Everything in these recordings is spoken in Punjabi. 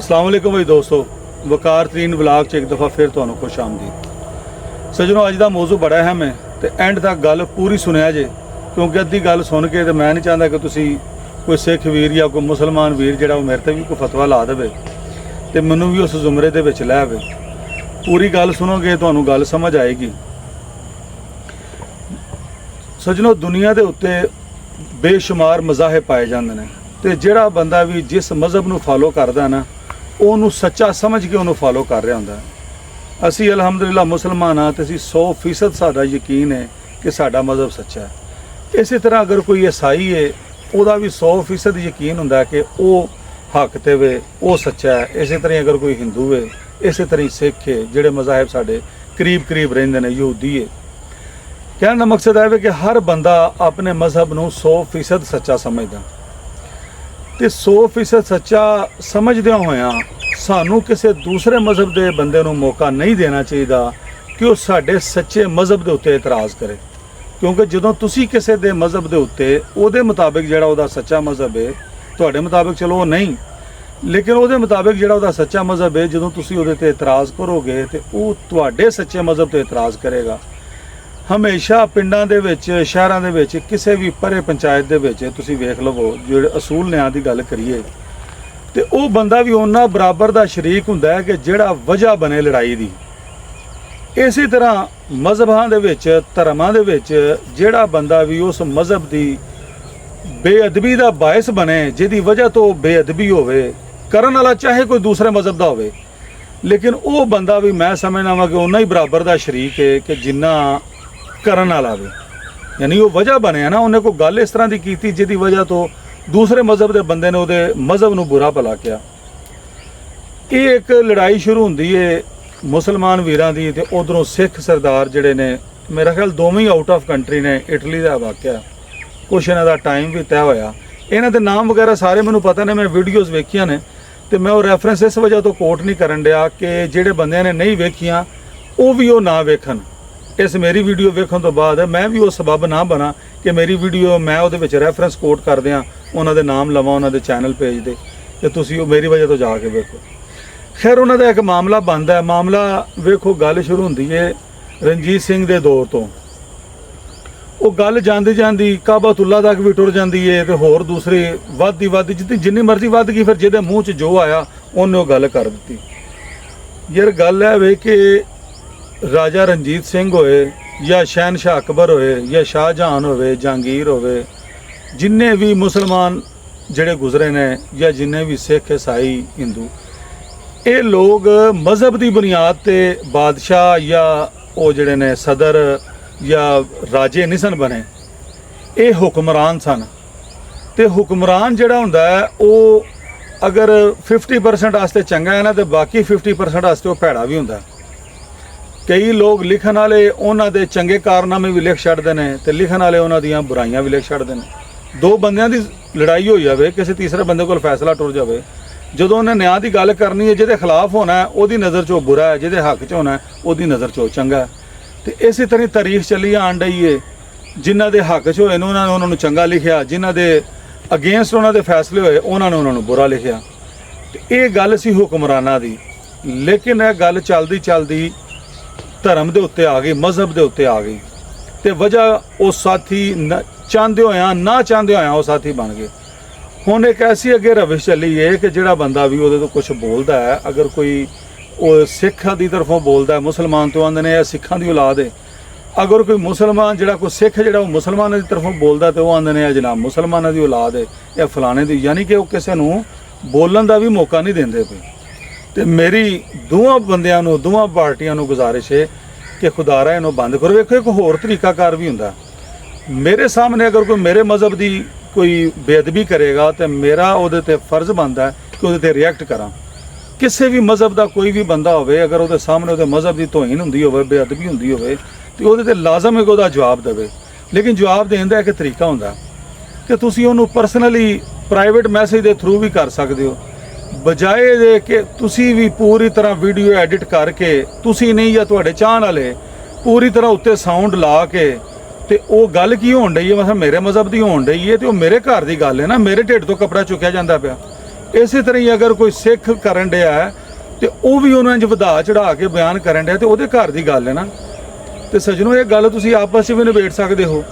ਅਸਲਾਮ ਵਾਲੇਕੁਮ ਭਾਈ ਦੋਸਤੋ, ਵਕਾਰ ਤਰੀਨ ਵਲਾਗ 'ਚ ਇੱਕ ਦਫਾ ਫਿਰ ਤੁਹਾਨੂੰ ਖੁਸ਼ ਆਮਦੀਦ। ਸੱਜਣੋ ਅੱਜ ਦਾ ਮੌਜੂ ਬੜਾ ਅਹਿਮ ਹੈ ਤੇ ਐਂਡ ਤੱਕ ਗੱਲ ਪੂਰੀ ਸੁਣਿਆ ਜੇ, ਕਿਉਂਕਿ ਅੱਧੀ ਗੱਲ ਸੁਣ ਕੇ ਤੇ ਮੈਂ ਨਹੀਂ ਚਾਹੁੰਦਾ ਕਿ ਤੁਸੀਂ ਕੋਈ ਸਿੱਖ ਵੀਰ ਜਾਂ ਕੋਈ ਮੁਸਲਮਾਨ ਵੀਰ ਜਿਹੜਾ ਉਹ ਮੇਰੇ ਤੇ ਵੀ ਕੋਈ ਫਤਵਾ ਲਾ ਦੇਵੇ ਤੇ ਮੈਨੂੰ ਵੀ ਉਸ ਜ਼ੁਮਰੇ ਦੇ ਵਿੱਚ ਲੈ ਆਵੇ। ਪੂਰੀ ਗੱਲ ਸੁਣੋਗੇ ਤੁਹਾਨੂੰ ਗੱਲ ਸਮਝ ਆਏਗੀ। ਸੱਜਣੋ ਦੁਨੀਆ ਦੇ ਉੱਤੇ ਬੇਸ਼ੁਮਾਰ ਮਜ਼ਾਹਿਬ ਪਾਏ ਜਾਂਦੇ ਨੇ ਤੇ ਜਿਹੜਾ ਬੰਦਾ ਵੀ ਜਿਸ ਮਜ਼ਹਬ ਨੂੰ ਫਾਲੋ ਕਰਦਾ ਨਾ ਉਹਨੂੰ ਸੱਚਾ ਸਮਝ ਕੇ ਉਹਨੂੰ ਫਾਲੋ ਕਰ ਰਿਹਾ ਹੁੰਦਾ। ਅਸੀਂ ਅਲਹਮਦੁਲਿਲਾ ਮੁਸਲਮਾਨ ਹਾਂ ਤੇ ਅਸੀਂ 100% ਸਾਡਾ ਯਕੀਨ ਹੈ ਕਿ ਸਾਡਾ ਮਜ਼ਹਬ ਸੱਚਾ ਹੈ। ਇਸੇ ਤਰ੍ਹਾਂ ਅਗਰ ਕੋਈ ਈਸਾਈ ਹੈ, ਉਹਦਾ ਵੀ 100% ਯਕੀਨ ਹੁੰਦਾ ਕਿ ਉਹ ਹੱਕ ਤੇ ਵੇ, ਉਹ ਸੱਚਾ ਹੈ। ਇਸੇ ਤਰ੍ਹਾਂ ਹੀ ਅਗਰ ਕੋਈ ਹਿੰਦੂ ਹੈ, ਇਸੇ ਤਰ੍ਹਾਂ ਹੀ ਸਿੱਖ ਹੈ, ਜਿਹੜੇ ਮਜ਼ਾਹਬ ਸਾਡੇ ਕਰੀਬ ਕਰੀਬ ਰਹਿੰਦੇ ਨੇ, ਯਹੂਦੀ ਹੈ। ਕਹਿਣ ਦਾ ਮਕਸਦ ਇਹ ਹੈ ਕਿ ਹਰ ਬੰਦਾ ਆਪਣੇ ਮਜ਼ਹਬ ਨੂੰ 100% ਸੱਚਾ ਸਮਝਦਾ। ਤੇ 100% ਸੱਚਾ ਸਮਝਦਿਆਂ ਹੋਇਆਂ ਸਾਨੂੰ ਕਿਸੇ ਦੂਸਰੇ ਮਜ਼ਹਬ ਦੇ ਬੰਦੇ ਨੂੰ ਮੌਕਾ ਨਹੀਂ ਦੇਣਾ ਚਾਹੀਦਾ ਕਿ ਉਹ ਸਾਡੇ ਸੱਚੇ ਮਜ਼ਹਬ ਦੇ ਉੱਤੇ ਇਤਰਾਜ਼ ਕਰੇ। ਕਿਉਂਕਿ ਜਦੋਂ ਤੁਸੀਂ ਕਿਸੇ ਦੇ ਮਜ਼ਹਬ ਦੇ ਉੱਤੇ ਉਹਦੇ ਮੁਤਾਬਿਕ ਜਿਹੜਾ ਉਹਦਾ ਸੱਚਾ ਮਜ਼ਹਬ ਹੈ ਤੁਹਾਡੇ ਮੁਤਾਬਿਕ ਚਲੋ ਉਹ ਨਹੀਂ। ਲੇਕਿਨ ਉਹਦੇ ਮੁਤਾਬਿਕ ਜਿਹੜਾ ਉਹਦਾ ਸੱਚਾ ਮਜ਼ਹਬ ਹੈ ਜਦੋਂ ਤੁਸੀਂ ਉਹਦੇ ਤੇ ਇਤਰਾਜ਼ ਕਰੋਗੇ ਤੇ ਉਹ ਤੁਹਾਡੇ ਸੱਚੇ ਮਜ਼ਹਬ ਤੇ ਇਤਰਾਜ਼ ਕਰੇਗਾ। ਹਮੇਸ਼ਾ ਪਿੰਡਾਂ ਦੇ ਵਿੱਚ, ਸ਼ਹਿਰਾਂ ਦੇ ਵਿੱਚ, ਕਿਸੇ ਵੀ ਪਰੇ ਪੰਚਾਇਤ ਦੇ ਵਿੱਚ ਤੁਸੀਂ ਵੇਖ ਲਵੋ, ਜਿਹੜੇ ਅਸੂਲ ਨਿਆਂ ਦੀ ਗੱਲ ਕਰੀਏ, ਤੇ ਉਹ ਬੰਦਾ ਵੀ ਉਹਨਾਂ ਬਰਾਬਰ ਦਾ ਸ਼ਰੀਕ ਹੁੰਦਾ ਹੈ ਕਿ ਜਿਹੜਾ ਵਜ੍ਹਾ ਬਣੇ ਲੜਾਈ ਦੀ। ਇਸੇ ਤਰ੍ਹਾਂ ਮਜ਼ਹਬਾਂ ਦੇ ਵਿੱਚ, ਧਰਮਾਂ ਦੇ ਵਿੱਚ, ਜਿਹੜਾ ਬੰਦਾ ਵੀ ਉਸ ਮਜ਼ਹਬ ਦੀ ਬੇਅਦਬੀ ਦਾ ਬਾਇਸ ਬਣੇ, ਜਿਹਦੀ ਵਜ੍ਹਾ ਤੋਂ ਬੇਅਦਬੀ ਹੋਵੇ, ਕਰਨ ਵਾਲਾ ਚਾਹੇ ਕੋਈ ਦੂਸਰੇ ਮਜ਼ਹਬ ਦਾ ਹੋਵੇ, ਲੇਕਿਨ ਉਹ ਬੰਦਾ ਵੀ ਮੈਂ ਸਮਝਦਾ ਵਾਂ ਕਿ ਉਹਨਾਂ ਹੀ ਬਰਾਬਰ ਦਾ ਸ਼ਰੀਕ ਹੈ ਕਿ ਜਿੰਨਾ ਕਰਨ ਨਾਲ ਆਵੇ। ਯਾਨੀ ਉਹ ਵਜ੍ਹਾ ਬਣਿਆ ਨਾ, ਉਹਨੇ ਕੋਈ ਗੱਲ ਇਸ ਤਰ੍ਹਾਂ ਦੀ ਕੀਤੀ ਜਿਹਦੀ ਵਜ੍ਹਾ ਤੋਂ ਦੂਸਰੇ ਮਜ਼ਹਬ ਦੇ ਬੰਦੇ ਨੇ ਉਹਦੇ ਮਜ਼ਹਬ ਨੂੰ ਬੁਰਾ ਭਲਾ ਕਿਹਾ। ਇਹ ਇੱਕ ਲੜਾਈ ਸ਼ੁਰੂ ਹੁੰਦੀ ਏ ਮੁਸਲਮਾਨ ਵੀਰਾਂ ਦੀ ਤੇ ਉਧਰੋਂ ਸਿੱਖ ਸਰਦਾਰ ਜਿਹੜੇ ਨੇ, ਮੇਰਾ ਖਿਆਲ ਦੋਵੇਂ ਹੀ ਆਊਟ ਆਫ ਕੰਟਰੀ ਨੇ, ਇਟਲੀ ਦਾ ਵਾਕਿਆ। ਕੁਛ ਇਹਨਾਂ ਦਾ ਟਾਈਮ ਵੀ ਤੈਅ ਹੋਇਆ। ਇਹਨਾਂ ਦੇ ਨਾਮ ਵਗੈਰਾ ਸਾਰੇ ਮੈਨੂੰ ਪਤਾ ਨੇ, ਮੈਂ ਵੀਡੀਓਜ਼ ਵੇਖੀਆਂ ਨੇ ਤੇ ਮੈਂ ਉਹ ਰੈਫਰੈਂਸ ਇਸ ਵਜ੍ਹਾ ਤੋਂ ਕੋਟ ਨਹੀਂ ਕਰਨ ਡਿਆ ਕਿ ਜਿਹੜੇ ਬੰਦਿਆਂ ਨੇ ਨਹੀਂ ਵੇਖੀਆਂ, ਉਹ ਵੀ ਉਹ ਨਾ ਵੇਖਣ। ਇਸ ਮੇਰੀ ਵੀਡੀਓ ਵੇਖਣ ਤੋਂ ਬਾਅਦ ਮੈਂ ਵੀ ਉਹ ਸਬਬ ਨਾ ਬਣਾ ਕਿ ਮੇਰੀ ਵੀਡੀਓ ਮੈਂ ਉਹਦੇ ਵਿੱਚ ਰੈਫਰੈਂਸ ਕੋਟ ਕਰ ਦਿਆਂ, ਉਹਨਾਂ ਦੇ ਨਾਮ ਲਵਾਂ, ਉਹਨਾਂ ਦੇ ਚੈਨਲ ਪੇਜ ਦੇ, ਤੇ ਤੁਸੀਂ ਉਹ ਮੇਰੀ ਵਜ੍ਹਾ ਤੋਂ ਜਾ ਕੇ ਵੇਖੋ। ਖੈਰ, ਉਹਨਾਂ ਦਾ ਇੱਕ ਮਾਮਲਾ ਬਣਦਾ ਹੈ। ਮਾਮਲਾ ਵੇਖੋ, ਗੱਲ ਸ਼ੁਰੂ ਹੁੰਦੀ ਹੈ ਰਣਜੀਤ ਸਿੰਘ ਦੇ ਦੌਰ ਤੋਂ। ਉਹ ਗੱਲ ਜਾਂਦੀ ਜਾਂਦੀ ਕਾਬਤੁੱਲਾ ਤੱਕ ਵੀ ਟੁਰ ਜਾਂਦੀ ਏ ਤੇ ਹੋਰ ਦੂਸਰੇ ਵੱਧਦੀ ਵੱਧਦੀ ਜਿੱਤੀ ਜਿੰਨੀ ਮਰਜ਼ੀ ਵੱਧ ਗਈ, ਫਿਰ ਜਿਹਦੇ ਮੂੰਹ 'ਚ ਜੋ ਆਇਆ, ਉਹਨੇ ਉਹ ਗੱਲ ਕਰ ਦਿੱਤੀ। ਯਾਰ, ਗੱਲ ਹੈ ਵੇ ਕਿ ਰਾਜਾ ਰਣਜੀਤ ਸਿੰਘ ਹੋਏ, ਜਾਂ ਸ਼ਹਿਨशाह ਅਕਬਰ ਹੋਏ, ਜਾਂ ਸ਼ਾਹਜਹਾਨ ਹੋਵੇ, ਜਹਾਂਗੀਰ ਹੋਵੇ, ਜਿੰਨੇ ਵੀ ਮੁਸਲਮਾਨ ਜਿਹੜੇ ਗੁਜ਼ਰੇ ਨੇ, ਜਾਂ ਜਿੰਨੇ ਵੀ ਸਿੱਖ, ਈਸਾਈ, ਹਿੰਦੂ, ਇਹ ਲੋਕ ਮਜ਼ਹਬ ਦੀ ਬੁਨਿਆਦ ਤੇ ਬਾਦਸ਼ਾਹ ਜਾਂ ਉਹ ਜਿਹੜੇ ਨੇ ਸਦਰ ਜਾਂ ਰਾਜੇ ਨਹੀਂ ਸਨ ਬਣੇ। ਇਹ ਹੁਕਮਰਾਨ ਸਨ। ਤੇ ਹੁਕਮਰਾਨ ਜਿਹੜਾ ਹੁੰਦਾ ਹੈ, ਉਹ ਅਗਰ 50% ਵਾਸਤੇ ਚੰਗਾ ਹੈ ਨਾ, ਤੇ ਬਾਕੀ 50% ਵਾਸਤੇ ਉਹ ਭੈੜਾ ਵੀ ਹੁੰਦਾ ਕਈ ਲੋਕ ਲਿਖਣ ਵਾਲੇ ਉਹਨਾਂ ਦੇ ਚੰਗੇ ਕਾਰਨਾਮੇ ਵੀ ਲਿਖ ਛੱਡਦੇ ਨੇ ਤੇ ਲਿਖਣ ਵਾਲੇ ਉਹਨਾਂ ਦੀਆਂ ਬੁਰਾਈਆਂ ਵੀ ਲਿਖ ਛੱਡਦੇ ਨੇ। ਦੋ ਬੰਦਿਆਂ ਦੀ ਲੜਾਈ ਹੋ ਜਾਵੇ, ਕਿਸੇ ਤੀਸਰੇ ਬੰਦੇ ਕੋਲ ਫੈਸਲਾ ਟੁਰ ਜਾਵੇ, ਜਦੋਂ ਉਹਨੇ ਨਿਆਂ ਦੀ ਗੱਲ ਕਰਨੀ ਹੈ, ਜਿਹਦੇ ਖਿਲਾਫ ਹੋਣਾ ਉਹਦੀ ਨਜ਼ਰ 'ਚ ਉਹ ਬੁਰਾ ਹੈ, ਜਿਹਦੇ ਹੱਕ 'ਚ ਹੋਣਾ ਉਹਦੀ ਨਜ਼ਰ 'ਚ ਉਹ ਚੰਗਾ ਹੈ। ਤੇ ਇਸੇ ਤਰ੍ਹਾਂ ਤਾਰੀਖ ਚੱਲੀ ਆਣ ਡਈ ਏ। ਜਿਨ੍ਹਾਂ ਦੇ ਹੱਕ 'ਚ ਹੋਏ ਨੇ, ਉਹਨਾਂ ਨੇ ਉਹਨਾਂ ਨੂੰ ਚੰਗਾ ਲਿਖਿਆ। ਜਿਨ੍ਹਾਂ ਦੇ ਅਗੇਂਸਟ ਉਹਨਾਂ ਦੇ ਫੈਸਲੇ ਹੋਏ, ਉਹਨਾਂ ਨੇ ਉਹਨਾਂ ਨੂੰ ਬੁਰਾ ਲਿਖਿਆ। ਤੇ ਇਹ ਗੱਲ ਸੀ ਹੁਕਮਰਾਨਾਂ ਦੀ। ਲੇਕਿਨ ਇਹ ਗੱਲ ਚੱਲਦੀ ਚੱਲਦੀ ਧਰਮ ਦੇ ਉੱਤੇ ਆ ਗਈ, ਮਜ਼ਹਬ ਦੇ ਉੱਤੇ ਆ ਗਈ। ਤੇ ਵਜ੍ਹਾ ਉਹ ਸਾਥੀ ਨ- ਚਾਹੁੰਦੇ ਹੋਇਆ ਨਾ ਚਾਹੁੰਦੇ ਹੋਇਆਂ ਉਹ ਸਾਥੀ ਬਣ ਗਏ। ਹੁਣ ਇੱਕ ਐਸੀ ਅੱਗੇ ਰਵਿਸ਼ ਚੱਲੀ ਏ ਕਿ ਜਿਹੜਾ ਬੰਦਾ ਵੀ ਉਹਦੇ ਤੋਂ ਕੁਝ ਬੋਲਦਾ ਹੈ, ਅਗਰ ਕੋਈ ਉਹ ਸਿੱਖਾਂ ਦੀ ਤਰਫੋਂ ਬੋਲਦਾ ਹੈ, ਮੁਸਲਮਾਨ ਤੋਂ ਆਂਦੇ ਨੇ ਇਹ ਸਿੱਖਾਂ ਦੀ ਔਲਾਦ ਹੈ ਅਗਰ ਕੋਈ ਮੁਸਲਮਾਨ ਜਿਹੜਾ ਕੋਈ ਸਿੱਖ ਜਿਹੜਾ ਉਹ ਮੁਸਲਮਾਨਾਂ ਦੀ ਤਰਫੋਂ ਬੋਲਦਾ ਤੇ ਉਹ ਆਂਦੇ ਨੇ ਇਹ ਜਨਾਬ ਮੁਸਲਮਾਨਾਂ ਦੀ ਔਲਾਦ ਹੈ ਇਹ ਫਲਾਣੇ ਦੀ, ਯਾਨੀ ਕਿ ਉਹ ਕਿਸੇ ਨੂੰ ਬੋਲਣ ਦਾ ਵੀ ਮੌਕਾ ਨਹੀਂ ਦਿੰਦੇ ਪਏ ਤੇ ਮੇਰੀ ਦੋਵਾਂ ਬੰਦਿਆਂ ਨੂੰ ਦੋਵਾਂ ਪਾਰਟੀਆਂ ਨੂੰ ਗੁਜ਼ਾਰਿਸ਼ ਹੈ ਕਿ ਖੁਦਾਰਾ ਇਹਨੂੰ ਬੰਦ ਕਰੋ। ਵੇਖੋ, ਇੱਕ ਹੋਰ ਤਰੀਕਾਕਾਰ ਵੀ ਹੁੰਦਾ। ਮੇਰੇ ਸਾਹਮਣੇ ਅਗਰ ਕੋਈ ਮੇਰੇ ਮਜ਼ਹਬ ਦੀ ਕੋਈ ਬੇਅਦਬੀ ਕਰੇਗਾ ਤੇ ਮੇਰਾ ਉਹਦੇ ਤੇ ਫਰਜ਼ ਬਣਦਾ ਕਿ ਉਹਦੇ ਤੇ ਰਿਐਕਟ ਕਰਾਂ। ਕਿਸੇ ਵੀ ਮਜ਼ਹਬ ਦਾ ਕੋਈ ਵੀ ਬੰਦਾ ਹੋਵੇ, ਅਗਰ ਉਹਦੇ ਸਾਹਮਣੇ ਉਹਦੇ ਮਜ਼ਹਬ ਦੀ ਤੋਹੀਨ ਹੁੰਦੀ ਹੋਵੇ, ਬੇਅਦਬੀ ਹੁੰਦੀ ਹੋਵੇ, ਤੇ ਉਹਦੇ ਤੇ ਲਾਜ਼ਮ ਹੈ ਕਿ ਉਹਦਾ ਜਵਾਬ ਦੇਵੇ। ਲੇਕਿਨ ਜਵਾਬ ਦੇਣ ਦਾ ਇੱਕ ਤਰੀਕਾ ਹੁੰਦਾ ਕਿ ਤੁਸੀਂ ਉਹਨੂੰ ਪਰਸਨਲੀ ਪ੍ਰਾਈਵੇਟ ਮੈਸੇਜ ਦੇ ਥਰੂ ਵੀ ਕਰ ਸਕਦੇ ਹੋ। ਬਜਾਏ ਦੇ ਕਿ ਤੁਸੀਂ ਵੀ ਪੂਰੀ ਤਰ੍ਹਾਂ ਵੀਡੀਓ ਐਡਿਟ ਕਰਕੇ ਤੁਸੀਂ ਨਹੀਂ ਜਾਂ ਤੁਹਾਡੇ ਚਾਹਣ ਵਾਲੇ ਪੂਰੀ ਤਰ੍ਹਾਂ ਉੱਤੇ ਸਾਊਂਡ ਲਾ ਕੇ ਤੇ ਉਹ ਗੱਲ ਕੀ ਹੋਣ ਡਈ ਹੈ? ਮਤਲਬ ਮੇਰੇ ਮਜ਼ਹਬ ਦੀ ਹੋਣ ਡਈ ਹੈ ਤੇ ਉਹ ਮੇਰੇ ਘਰ ਦੀ ਗੱਲ ਹੈ ਨਾ। ਮੇਰੇ ਢਿੱਡ ਤੋਂ ਕਪੜਾ ਚੁੱਕਿਆ ਜਾਂਦਾ ਪਿਆ। ਇਸੇ ਤਰ੍ਹਾਂ ਹੀ ਅਗਰ ਕੋਈ ਸਿੱਖ ਕਰਨ ਡਿਆ ਹੈ, ਤੇ ਉਹ ਵੀ ਉਹਨਾਂ 'ਚ ਵਧਾ ਚੜਾ ਕੇ ਬਿਆਨ ਕਰਨ ਡਿਆ ਤੇ ਉਹਦੇ ਘਰ ਦੀ ਗੱਲ ਹੈ ਨਾ। ਤੇ ਸਜਣੋ ਇਹ ਗੱਲ ਤੁਸੀਂ ਆਪਸ 'ਚ ਵੀ ਨਿਬੇੜ ਸਕਦੇ ਹੋ।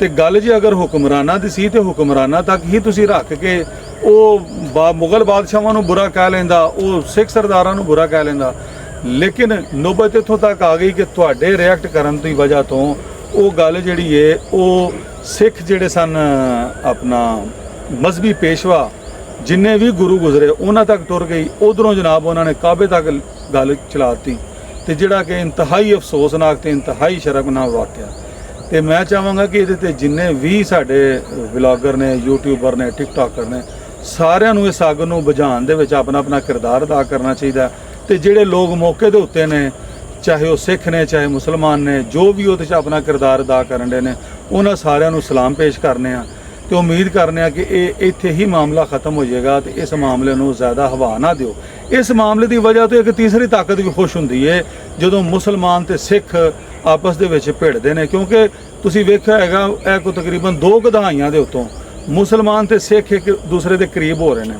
ਤੇ ਗੱਲ ਜੇ ਅਗਰ ਹੁਕਮਰਾਨਾਂ ਦੀ ਸੀ ਤੇ ਹੁਕਮਰਾਨਾਂ ਤੱਕ ਹੀ ਤੁਸੀਂ ਰੱਖ ਕੇ ਉਹ ਬਾ ਮੁਗਲ ਬਾਦਸ਼ਾਹਾਂ ਨੂੰ ਬੁਰਾ ਕਹਿ ਲੈਂਦਾ, ਉਹ ਸਿੱਖ ਸਰਦਾਰਾਂ ਨੂੰ ਬੁਰਾ ਕਹਿ ਲੈਂਦਾ, ਲੇਕਿਨ ਨੋਬਤ ਇੱਥੋਂ ਤੱਕ ਆ ਗਈ ਕਿ ਤੁਹਾਡੇ ਰਿਐਕਟ ਕਰਨ ਦੀ ਵਜ੍ਹਾ ਤੋਂ ਉਹ ਗੱਲ ਜਿਹੜੀ ਏ, ਉਹ ਸਿੱਖ ਜਿਹੜੇ ਸਨ, ਆਪਣਾ ਮਜ਼ਹਬੀ ਪੇਸ਼ਵਾ ਜਿੰਨੇ ਵੀ ਗੁਰੂ ਗੁਜ਼ਰੇ, ਉਹਨਾਂ ਤੱਕ ਟੁਰ ਗਈ। ਉਧਰੋਂ ਜਨਾਬ ਉਹਨਾਂ ਨੇ ਕਾਬੇ ਤੱਕ ਗੱਲ ਚਲਾਤੀ ਤੇ ਜਿਹੜਾ ਕਿ ਇੰਤਹਾਈ ਅਫਸੋਸਨਾਕ ਤੇ ਇੰਤਹਾਈ ਸ਼ਰਮਨਾਕ ਵਾਕਿਆ। ਤੇ ਮੈਂ ਚਾਹਾਂਗਾ ਕਿ ਇਹਦੇ ਤੇ ਜਿੰਨੇ ਵੀ ਸਾਡੇ ਵਲੌਗਰ ਨੇ ਯੂਟਿਊਬਰ ਨੇ ਟਿਕਟੋਕਰ ਨੇ, ਸਾਰਿਆਂ ਨੂੰ ਇਸ ਅੱਗ ਨੂੰ ਬੁਝਾਉਣ ਦੇ ਵਿੱਚ ਆਪਣਾ ਆਪਣਾ ਕਿਰਦਾਰ ਅਦਾ ਕਰਨਾ ਚਾਹੀਦਾ ਤੇ ਜਿਹੜੇ ਲੋਕ ਮੌਕੇ ਦੇ ਉੱਤੇ ਨੇ, ਚਾਹੇ ਉਹ ਸਿੱਖ ਨੇ, ਚਾਹੇ ਮੁਸਲਮਾਨ ਨੇ, ਜੋ ਵੀ ਉਹਦੇ 'ਚ ਆਪਣਾ ਕਿਰਦਾਰ ਅਦਾ ਕਰਨ ਦੇ ਨੇ, ਉਹਨਾਂ ਸਾਰਿਆਂ ਨੂੰ ਸਲਾਮ ਪੇਸ਼ ਕਰਨੇ ਆ। ਤੇ ਉਮੀਦ ਕਰਨੇ ਆ ਕਿ ਇਹ ਇੱਥੇ ਹੀ ਮਾਮਲਾ ਖਤਮ ਹੋ ਜਾਏਗਾ ਤੇ ਇਸ ਮਾਮਲੇ ਨੂੰ ਜ਼ਿਆਦਾ ਹਵਾ ਨਾ ਦਿਓ। ਇਸ ਮਾਮਲੇ ਦੀ ਵਜ੍ਹਾ ਤੋਂ ਇੱਕ ਤੀਸਰੀ ਤਾਕਤ ਵੀ ਖੁਸ਼ ਹੁੰਦੀ ਹੈ ਜਦੋਂ ਮੁਸਲਮਾਨ ਤੇ ਸਿੱਖ ਆਪਸ ਦੇ ਵਿੱਚ ਭਿੜਦੇ ਨੇ, ਕਿਉਂਕਿ ਤੁਸੀਂ ਵੇਖਿਆ ਹੈਗਾ, ਇਹ ਕੋ ਤਕਰੀਬਨ ਦੋ ਕਧਾਈਆਂ ਦੇ ਉੱਤੋਂ ਮੁਸਲਮਾਨ ਤੇ ਸਿੱਖ ਇੱਕ ਦੂਸਰੇ ਦੇ ਕਰੀਬ ਹੋ ਰਹੇ ਨੇ।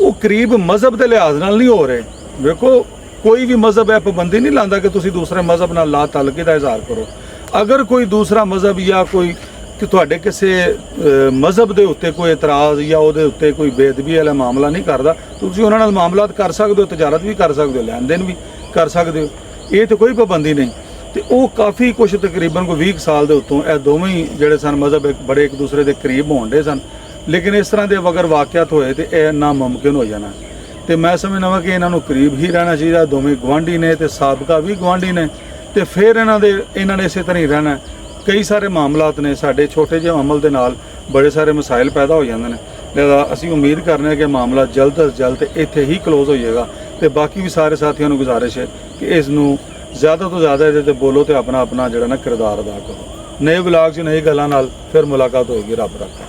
ਉਹ ਕਰੀਬ ਮਜ਼ਹਬ ਦੇ ਲਿਹਾਜ਼ ਨਾਲ ਨਹੀਂ ਹੋ ਰਹੇ। ਵੇਖੋ, ਕੋਈ ਵੀ ਮਜ਼ਹਬ ਇਹ ਪਾਬੰਦੀ ਨਹੀਂ ਲਾਉਂਦਾ ਕਿ ਤੁਸੀਂ ਦੂਸਰੇ ਮਜ਼ਹਬ ਨਾਲ ਲਾ ਤਲਕੇ ਦਾ ਇਜ਼ਹਾਰ ਕਰੋ। ਅਗਰ ਕੋਈ ਦੂਸਰਾ ਮਜ਼ਹਬ ਜਾਂ ਕੋਈ ਕਿ ਤੁਹਾਡੇ ਕਿਸੇ ਮਜ਼ਹਬ ਦੇ ਉੱਤੇ ਕੋਈ ਇਤਰਾਜ਼ ਜਾਂ ਉਹਦੇ ਉੱਤੇ ਕੋਈ ਬੇਅਦਬੀ ਵਾਲਾ ਮਾਮਲਾ ਨਹੀਂ ਕਰਦਾ ਤੁਸੀਂ ਉਹਨਾਂ ਨਾਲ ਮਾਮਲਾਤ ਕਰ ਸਕਦੇ ਹੋ, ਤਜਾਰਤ ਵੀ ਕਰ ਸਕਦੇ ਹੋ ਲੈਣ ਦੇਣ ਵੀ ਕਰ ਸਕਦੇ ਹੋ। ਇਹ ਤੇ ਕੋਈ ਪਾਬੰਦੀ ਨਹੀਂ। ਤੇ ਉਹ ਕਾਫੀ ਕੁਝ ਤਕਰੀਬਨ ਕੋਈ 20 ਕੁ ਸਾਲ ਦੇ ਉੱਤੋਂ ਇਹ ਦੋਵੇਂ ਹੀ ਜਿਹੜੇ ਸਨ, ਮਜ਼ਹਬ ਇੱਕ ਬੜੇ ਇੱਕ ਦੂਸਰੇ ਦੇ ਕਰੀਬ ਹੋਣਦੇ ਸਨ। ਲੇਕਿਨ ਇਸ ਤਰ੍ਹਾਂ ਦੇ ਅਗਰ ਵਾਕਿਆਤ ਹੋਏ ਤੇ ਇਹ ਨਾਮੁਮਕਿਨ ਹੋ ਜਾਣਾ। ਤੇ ਮੈਂ ਸਮਝਦਾ ਵਾਂ ਕਿ ਇਹਨਾਂ ਨੂੰ ਕਰੀਬ ਹੀ ਰਹਿਣਾ ਚਾਹੀਦਾ, ਦੋਵੇਂ ਗਵਾਂਢੀ ਨੇ ਤੇ ਸਾਬਕਾ ਵੀ ਗਵਾਂਢੀ ਨੇ। ਤੇ ਫਿਰ ਇਹਨਾਂ ਦੇ, ਇਹਨਾਂ ਨੇ ਇਸੇ ਤਰ੍ਹਾਂ ਹੀ ਰਹਿਣਾ। ਕਈ ਸਾਰੇ ਮਾਮਲਾਤ ਨੇ ਸਾਡੇ ਛੋਟੇ ਜਿਹੇ ਅਮਲ ਦੇ ਨਾਲ ਬੜੇ ਸਾਰੇ ਮਸਾਇਲ ਪੈਦਾ ਹੋ ਜਾਂਦੇ ਨੇ। ਲਿਹਾਜ਼ਾ ਅਸੀਂ ਉਮੀਦ ਕਰਨੇ ਹਾਂ ਕਿ ਮਾਮਲਾ ਜਲਦ ਤੋਂ ਜਲਦ ਇੱਥੇ ਹੀ ਕਲੋਜ਼ ਹੋ ਜਾਏਗਾ ਤੇ ਬਾਕੀ ਵੀ ਸਾਰੇ ਸਾਥੀਆਂ ਨੂੰ ਗੁਜ਼ਾਰਿਸ਼ ਹੈ ਕਿ ਇਸ ਨੂੰ ਜ਼ਿਆਦਾ ਤੋਂ ਜ਼ਿਆਦਾ ਇਹਦੇ ਤੇ ਬੋਲੋ ਤੇ ਆਪਣਾ ਆਪਣਾ ਜਿਹੜਾ ਨਾ ਕਿਰਦਾਰ ਅਦਾ ਕਰੋ। ਨਏ ਵਲੌਗ 'ਚ ਨਈ ਗੱਲਾਂ ਨਾਲ ਫਿਰ ਮੁਲਾਕਾਤ ਹੋਏਗੀ, ਰੱਬ ਰੱਖਾ